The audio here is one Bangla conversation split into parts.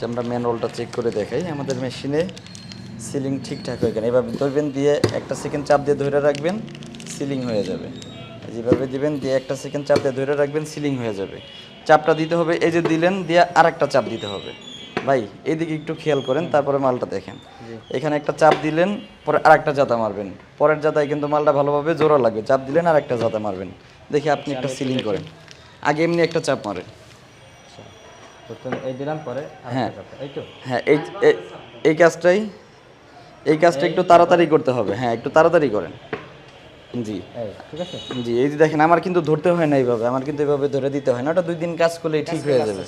যে আমরা ম্যানুয়ালটা চেক করে দেখাই আমাদের মেশিনে সিলিং ঠিকঠাক হয়ে গেলে। এভাবে ধরবেন দিয়ে একটা সেকেন্ড চাপ দিয়ে ধরে রাখবেন সিলিং হয়ে যাবে। যেভাবে দিবেন দিয়ে একটা সেকেন্ড চাপ দিয়ে ধরে রাখবেন সিলিং হয়ে যাবে। চাপটা দিতে হবে এই যে দিলেন দিয়ে আরেকটা চাপ দিতে হবে। ভাই এইদিকে একটু খেয়াল করেন তারপরে মালটা দেখেন। এখানে একটা চাপ দিলেন পরে আর একটা জাতা মারবেন। পরের জাতায় কিন্তু মালটা ভালোভাবে জোড়া লাগবে। চাপ দিলেন আর একটা জাতা মারবেন। দেখি আপনি একটা সিলিং করেন। আগে এমনি একটা চাপ মারেন। আচ্ছা প্রথমে এই দিলাম পরে হ্যাঁ। এই তো? হ্যাঁ এই কাজটাই এই কাজটা একটু তাড়াতাড়ি করতে হবে হ্যাঁ একটু তাড়াতাড়ি করেন। জি। ঠিক আছে? জি এই যে দেখেন আমার কিন্তু ধরতে হয় না এইভাবে আমার কিন্তু এইভাবে ধরে দিতে হয় না ওটা দুই দিন কাজ করলেই ঠিক হয়ে যাবে।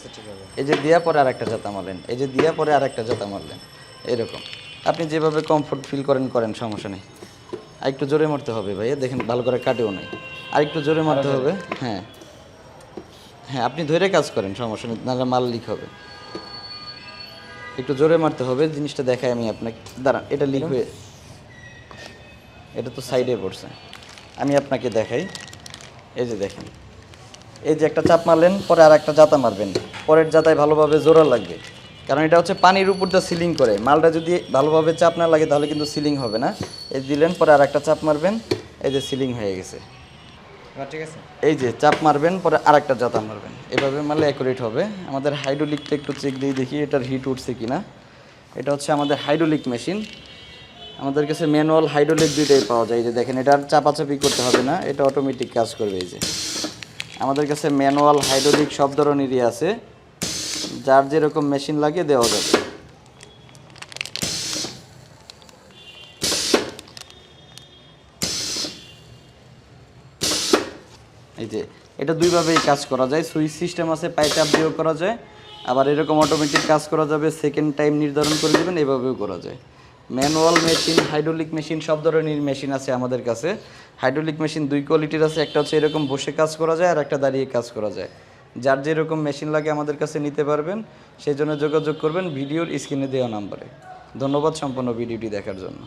এই যে দিয়া পরে আরেকটা জাতা মারলেন এই যে দিয়া পরে আরেকটা জাতা মারলেন এরকম। আপনি যেভাবে কমফোর্ট ফিল করেন করেন সমস্যা নেই। আর একটু জোরে মারতে হবে ভাইয়া দেখেন ভালো করে কাটেও নাই। আর একটু জোরে মারতে হবে হ্যাঁ। হ্যাঁ আপনি ধরে কাজ করেন, সমস্যা নেই, নাহলে মাল লিক হবে। একটু জোরে মারতে হবে, জিনিসটা দেখাই আমি আপনাকে। দাঁড়ান, এটা লিক হয়ে এটা তো সাইডে পড়ছে। আমি আপনাকে দেখাই। এই যে দেখেন। এই যে একটা চাপ মারলেন, পরে আর একটা জাতা মারবেন। পরের জাতায় ভালোভাবে জোড়া লাগবে। কারণ এটা হচ্ছে পানির উপর দিয়ে সিলিং করে। মালটা যদি ভালোভাবে চাপ না লাগে, তাহলে কিন্তু সিলিং হবে না। এই দিলেন, পরে আর একটা চাপ মারবেন। এই যে সিলিং হয়ে গেছে। এই যে চাপ মারবেন, পরে আর একটা জাতা মারবেন। এভাবে মারলে অ্যাকুরেট হবে। আমাদের হাইড্রোলিকটা একটু চেক দিয়ে দেখি এটার হিট উঠছে কি না এটা হচ্ছে আমাদের হাইড্রোলিক মেশিন আমাদের কাছে ম্যানুয়াল হাইড্রোলিক দুইটাই পাওয়া যায়। যে দেখেন এটা আর চাপাচাপি করতে হবে না, এটা অটোমেটিক কাজ করবে এই যে। আমাদের কাছে ম্যানুয়াল হাইড্রোলিক সব ধরনেরই আছে। যার যেরকম মেশিন লাগে দেওয়া যাবে। এই যে, এটা দুইভাবেই কাজ করা যায়। সুইচ সিস্টেম আছে পাই চাপ দিয়েও করা যায়। আবার এরকম অটোমেটিক কাজ করা যাবে সেকেন্ড টাইম নির্ধারণ করে দেবেন, এভাবেও করা যায়। ম্যানুয়াল মেশিন হাইড্রোলিক মেশিন সব ধরনের মেশিন আছে আমাদের কাছে। হাইড্রোলিক মেশিন দুই কোয়ালিটির আছে, একটা হচ্ছে এরকম বসে কাজ করা যায়, আর একটা দাঁড়িয়ে কাজ করা যায়। যার যেরকম মেশিন লাগে আমাদের কাছে নিতে পারবেন, সেই জন্য যোগাযোগ করবেন ভিডিওর স্ক্রিনে দেওয়া নাম্বারে। ধন্যবাদ সম্পূর্ণ ভিডিওটি দেখার জন্য।